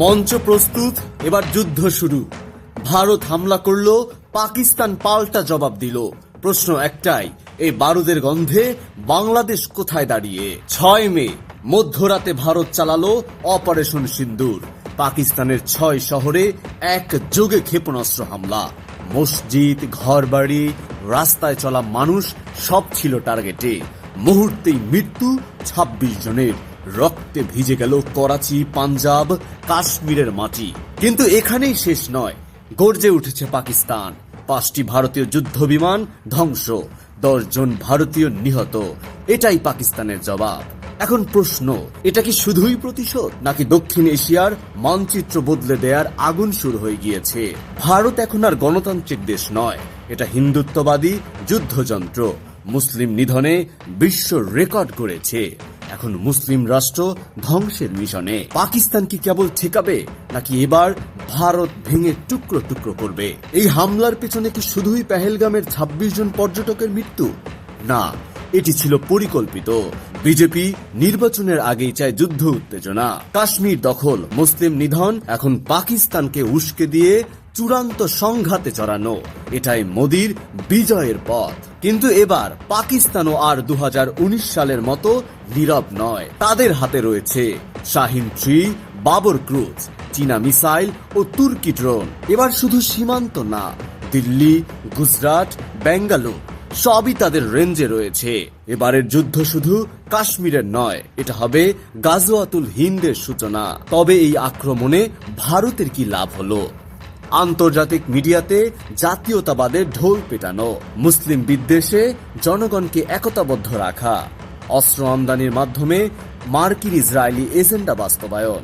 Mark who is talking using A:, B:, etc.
A: মঞ্চ প্রস্তুত, এবার যুদ্ধ শুরু। ভারত হামলা করল, পাকিস্তান পাল্টা জবাব দিল। প্রশ্ন একটাই এই বারুদের গন্ধে বাংলাদেশ কোথায় দাঁড়িয়ে? ছয় মে, মধ্যরাতে ভারত চালালো অপারেশন সিন্দুর। পাকিস্তানের ছয় শহরে এক যোগে ক্ষেপণাস্ত্র হামলা। মসজিদ, ঘরবাড়ি, রাস্তায় চলা মানুষ সব ছিল টার্গেটে। মুহূর্তেই মৃত্যু ২৬ জনের। রক্তে ভিজে গেল করাচি, পাঞ্জাব, কাশ্মীরের মাটি। কিন্তু এখানেই শেষ নয়। গর্জে উঠেছে পাকিস্তান। পাঁচটি ভারতীয় যুদ্ধ বিমান ধ্বংস। দশ জন ভারতীয় নিহত। এটাই পাকিস্তানের জবাব। এখন প্রশ্ন, এটা কি শুধুই প্রতিশোধ, নাকি দক্ষিণ এশিয়ার মানচিত্র বদলে দেয়ার আগুন শুরু হয়ে গিয়েছে? ভারত এখন আর গণতান্ত্রিক দেশ নয়। এটা হিন্দুত্ববাদী যুদ্ধযন্ত্র। মুসলিম নিধনে বিশ্ব রেকর্ড করেছে এখন মুসলিম রাষ্ট্র ধ্বংসের মিশনে। পাকিস্তান কি কেবল ঠেকাবে, নাকি এবার ভারত ভেঙে টুকরো টুকরো করবে? এই হামলার পেছনে কি শুধুই পেহেলগামের ২৬ জন পর্যটকের মৃত্যু? না, এটি ছিল পরিকল্পিত। বিজেপি নির্বাচনের আগেই চায় যুদ্ধ উত্তেজনা। কাশ্মীর দখল, মুসলিম নিধন, এখন পাকিস্তানকে উস্কে দিয়ে চূড়ান্ত সংঘাতে চড়ানো। এটাই মোদির বিজয়ের পথ। কিন্তু এবার পাকিস্তানও আর দু হাজার উনিশ সালের মতো নীরব নয়। তাদের হাতে রয়েছে শাহিন থ্রি, বাবর ক্রুজ, চীনা মিসাইল ও তুর্কি ড্রোন। এবার শুধু সীমান্ত না, দিল্লি, গুজরাট বেঙ্গালুরু সবই তাদের রেঞ্জে রয়েছে। এবারের যুদ্ধ শুধু কাশ্মীরের নয়, এটা হবে গাজওয়াতুল হিন্দের সূচনা। তবে এই আক্রমণে ভারতের কি লাভ হলো? আন্তর্জাতিক মিডিয়াতে জাতীয়তাবাদের ঢোল পেটানো, মুসলিম বিদ্বেষে জনগণকে একতাবদ্ধ রাখা, অস্ত্র আমদানির মাধ্যমে মার্কিন ইসরায়েলি এজেন্ডা বাস্তবায়ন।